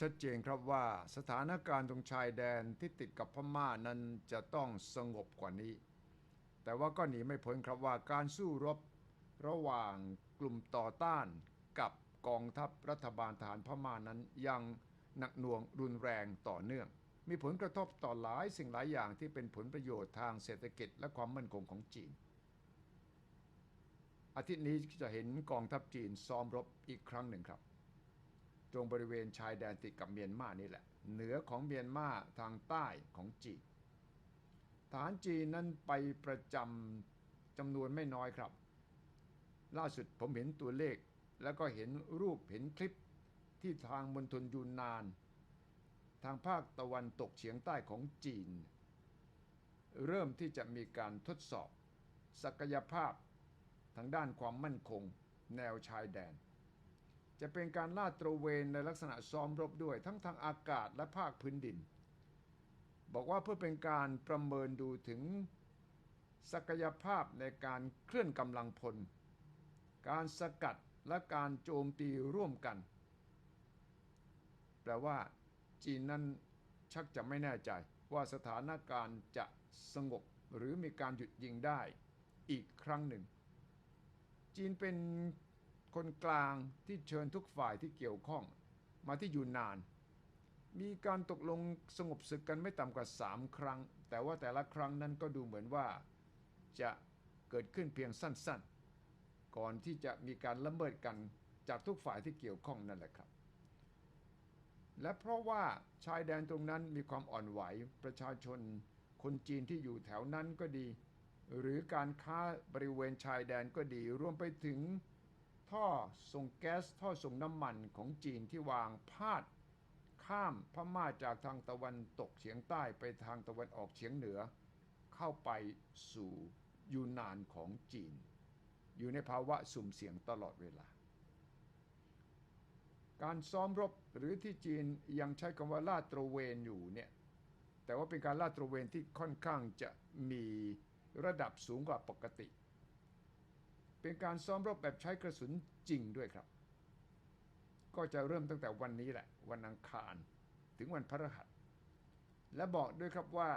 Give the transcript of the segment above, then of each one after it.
ชัดเจนครับว่าสถานการณ์ตรงชายแดนที่ติดกับพม่านั้นจะต้องสงบกว่านี้ แต่ว่าก็หนีไม่พ้นครับว่าการสู้รบระหว่างกลุ่มต่อต้านกับกองทัพรัฐบาลทหารพม่านั้นยังหนักหน่วงรุนแรงต่อเนื่อง มีผลกระทบต่อหลายสิ่งหลายอย่างที่เป็นผลประโยชน์ทางเศรษฐกิจและความมั่นคงของจีน อาทิตย์นี้จะเห็นกองทัพจีนซ้อมรบอีกครั้งหนึ่งครับ รงบริเวณชายแดนติดกับเมียนมานี่แหละ เหนือของเมียนมาทางใต้ของจีนฐานจีนนั้นไปประจำจำนวนไม่น้อยครับ ล่าสุดผมเห็นตัวเลข แล้วก็เห็นรูปเห็นคลิปที่ทางมณฑลยูนนาน ทางภาคตะวันตกเฉียงใต้ของจีน เริ่มที่จะมีการทดสอบ ศักยภาพทางด้านความมั่นคง แนวชายแดน จะเป็นการลาดตระเวนในลักษณะซ้อมรบด้วยทั้งทางอากาศและภาคพื้นดิน บอกว่าเพื่อเป็นการประเมินดูถึงศักยภาพในการเคลื่อนกำลังพล การสกัดและการโจมตีร่วมกัน แปลว่า จีนนั้นชักจะไม่แน่ใจว่าสถานการณ์จะสงบหรือมีการหยุดยิงได้อีกครั้งหนึ่ง จีนเป็น คนกลางที่เชิญทุกฝ่ายที่เกี่ยวข้อง มาที่ยูนนาน มีการตกลงสงบศึกกันไม่ต่ำกว่า 3 ครั้ง แต่ว่าแต่ละครั้งนั้นก็ดูเหมือนว่า จะเกิดขึ้นเพียงสั้นๆ ก่อนที่จะมีการละเมิดกันจากทุกฝ่ายที่เกี่ยวข้องนั่นแหละครับ และเพราะว่าชายแดนตรงนั้นมีความอ่อนไหวประชาชน คนจีนที่อยู่แถวนั้นก็ดี หรือการค้าบริเวณชายแดนก็ดีรวมไปถึง ท่อส่งแก๊สท่อส่งน้ำมันของจีนที่วางพาด ข้ามพม่าจากทางตะวันตกเฉียงใต้ไปทางตะวันออกเฉียงเหนือ เข้าไปสู่ยูนนานของจีน อยู่ในภาวะสุ่มเสี่ยงตลอดเวลา การซ้อมรบหรือที่จีนยังใช้คำว่าลาดตระเวนอยู่เนี่ยแต่ว่าเป็นการลาดตระเวนที่ค่อนข้างจะมีระดับสูงกว่าปกติ เป็นการซ้อมรบแบบใช้กระสุนจริงด้วยครับ ก็จะเริ่มตั้งแต่วันนี้แหละ วันอังคารถึงวันพฤหัส และบอกด้วยครับว่า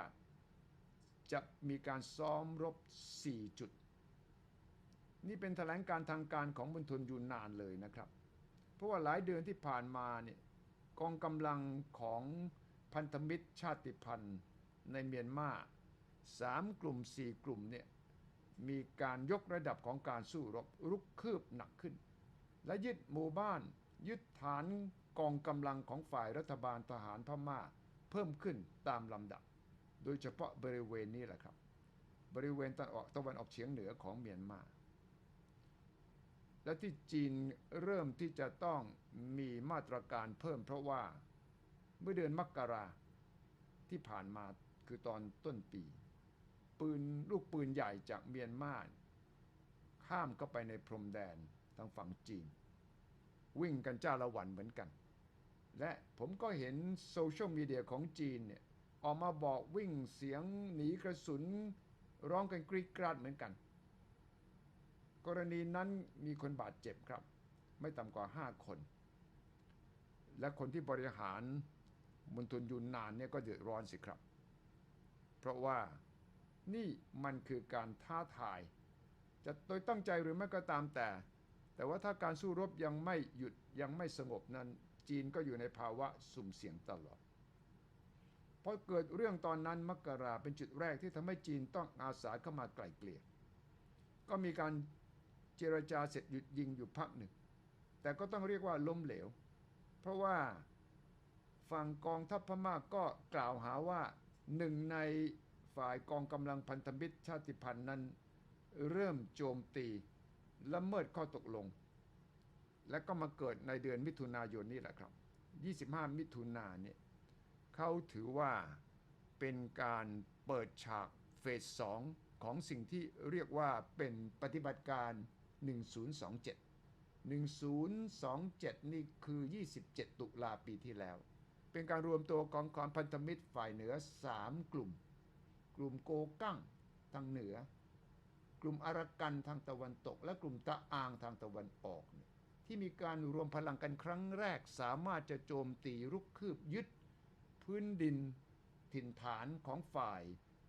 จะมีการซ้อมรบ 4 จุด นี่เป็นแถลงการทางการของมณฑลยูนนานเลยนะครับ เพราะว่าหลายเดือนที่ผ่านมาเนี่ยกองกำลังของพันธมิตรชาติพันธุ์ในเมียนมาสามกลุ่มสี่กลุ่มเนี่ย มีการยกระดับของการสู้รบรุกคืบหนักขึ้น และยึดหมู่บ้าน ยึดฐานกองกำลังของฝ่ายรัฐบาลทหารพม่า เพิ่มขึ้นตามลำดับ โดยเฉพาะบริเวณนี้แหละครับ บริเวณตะวันออกตะวันออกเฉียงเหนือของเมียนมาและที่จีนเริ่มที่จะต้องมีมาตรการเพิ่มเพราะว่าเมื่อเดือนมกราที่ผ่านมาคือตอนต้นปี ปืนลูกปืนใหญ่จากเมียนมาข้ามเข้าไปในพรมแดนทางฝั่งจีน วิ่งกันจ้าละวันเหมือนกัน และผมก็เห็นโซเชียลมีเดียของจีนเนี่ยออกมาบอกวิ่งเสียงหนีกระสุน ร้องกันกรีดกราดเหมือนกัน กรณีนั้นมีคนบาดเจ็บครับ ไม่ต่ำกว่า 5 คน และคนที่บริหารมณฑลยูนนานเนี่ยก็เดือดร้อนสิครับ เพราะว่า นี่มันคือการท้าทาย จะโดยตั้งใจหรือไม่ก็ตามแต่ แต่ว่าถ้าการสู้รบยังไม่หยุดยังไม่สงบนั้น จีนก็อยู่ในภาวะสุ่มเสี่ยงตลอดพอเกิดเรื่องตอนนั้นมกราเป็นจุดแรกที่ทำให้จีนต้องอาสาเข้ามาไกล่เกลี่ยก็มีการเจรจาเสร็จหยุดยิงอยู่พักหนึ่ง แต่ก็ต้องเรียกว่าล้มเหลว เพราะว่าฝั่งกองทัพพม่ากก็กล่าวหาว่าหนึ่งใน ฝ่ายกองกำลังพันธมิตรชาติพันธุ์นั้น เริ่มโจมตีละเมิดข้อตกลง และก็มาเกิดในเดือนมิถุนายนนี่แหละครับ 25 มิถุนาเนี่ยเขาถือว่าเป็นการเปิดฉากเฟสสองของสิ่งที่เรียกว่าเป็นปฏิบัติการ 1027 1027 นี่คือ 27 ตุลาปีที่แล้ว เป็นการรวมตัวของกองพันธมิตรฝ่ายเหนือ 3 กลุ่ม กลุ่มโกกั้งทางเหนือ กลุ่มอารักันทางตะวันตก และกลุ่มตะอางทางตะวันออกทที่มีการรวมพลังกันครั้งแรกสามารถจะโจมตีรุกคืบยึด พื้นดินถิ่นฐานของฝ่าย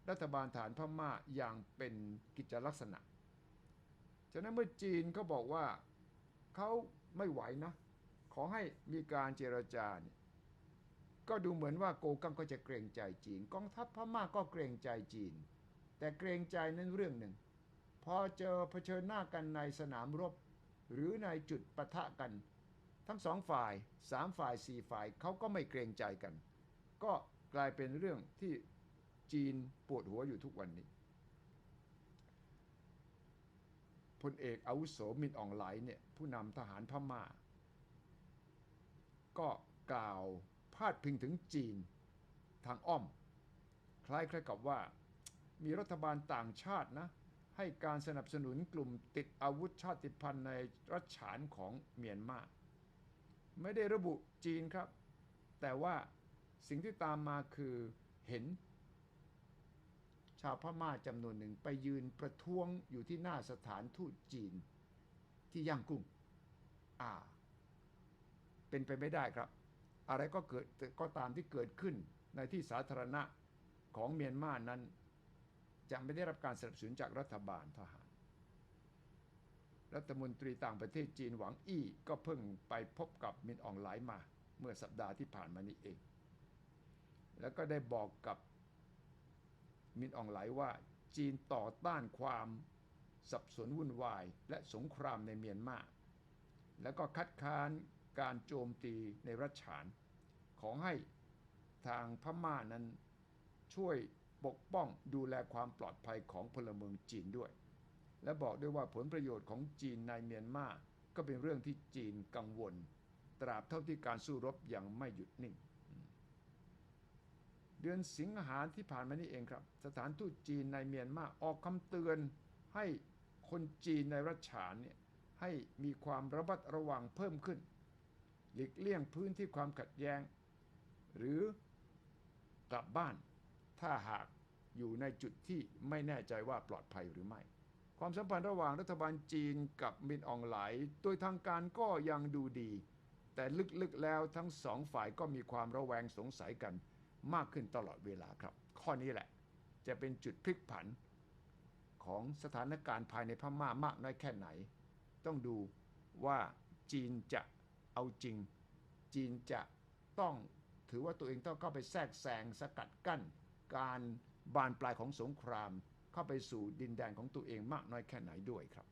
รัฐบาลฐานพม่าอย่างเป็นกิจลักษณะฉะนั้นเมื่อจีนเขาบอกว่าเขาไม่ไหวนะ ขอให้มีการเจรจาเนี่ย ก็ดูเหมือนว่าโกกังก็จะเกรงใจจีน กองทัพพม่าก็เกรงใจจีน แต่เกรงใจนั้นเรื่องหนึ่ง พอเจอเผชิญหน้ากันในสนามรบ หรือในจุดปะทะกัน ทั้งสองฝ่ายสามฝ่ายสี่ฝ่ายเขาก็ไม่เกรงใจกัน ก็กลายเป็นเรื่องที่จีนปวดหัวอยู่ทุกวันนี้พลเอกอาวุโสมินอองไหลเนี่ยผู้นำทหารพม่า ก็กล่าวาดพิงถึงจีนทางอ้อม คล้ายๆกับว่า มีรัฐบาลต่างชาตินะ ให้การสนับสนุนกลุ่มติดอาวุธชาติพันธุ์ในรัฐฉานของเมียนมา ไม่ได้ระบุจีนครับ แต่ว่าสิ่งที่ตามมาคือเห็น ชาวพม่าจำนวนหนึ่งไปยืนประท้วงอยู่ที่หน้าสถานทูตจีนที่ย่างกุ้ง อ่า เป็นไปไม่ได้ครับ อะไรก็เกิดก็ตามที่เกิดขึ้นในที่สาธารณะของเมียนมานั้น จะไม่ได้รับการสนับสนุนจากรัฐบาลทหาร รัฐมนตรีต่างประเทศจีนหวังอี้ก็เพิ่งไปพบกับมินอองไหลมา เมื่อสัปดาห์ที่ผ่านมานี้เอง แล้วก็ได้บอกกับมินอองไหลว่าจีนต่อต้านความสับสนวุ่นวาย และสงครามในเมียนมา แล้วก็คัดค้านการโจมตีในรัฐฉาน ขอให้ทางพม่านั้นช่วยปกป้องดูแลความปลอดภัยของพลเมืองจีนด้วย และบอกด้วยว่าผลประโยชน์ของจีนในเมียนมาก็เป็นเรื่องที่จีนกังวล ตราบเท่าที่การสู้รบยังไม่หยุดนิ่ง เดือนสิงหาที่ผ่านมานี่เองครับ สถานทูตจีนในเมียนมาออกคำเตือนให้คนจีนในรัฐฉานเนี่ยให้มีความระมัดระวังเพิ่มขึ้น หลีกเลี่ยงพื้นที่ความขัดแย้ง หรือกลับบ้านถ้าหากอยู่ในจุดที่ไม่แน่ใจว่าปลอดภัยหรือไม่ ความสัมพันธ์ระหว่างรัฐบาลจีนกับมินอองไหลโดยทางการก็ยังดูดี แต่ลึกๆแล้วทั้งสองฝ่ายก็มีความระแวงสงสัยกันมากขึ้นตลอดเวลาครับ ข้อนี้แหละ จะเป็นจุดพลิกผัน ของสถานการณ์ภายในพม่ามากน้อยแค่ไหน ต้องดูว่าจีนจะเอาจริง จีนจะต้อง ถือว่าตัวเองต้องเข้าไปแทรกแซงสกัดกั้น การบานปลายของสงคราม เข้าไปสู่ดินแดนของตัวเองมากน้อยแค่ไหนด้วยครับ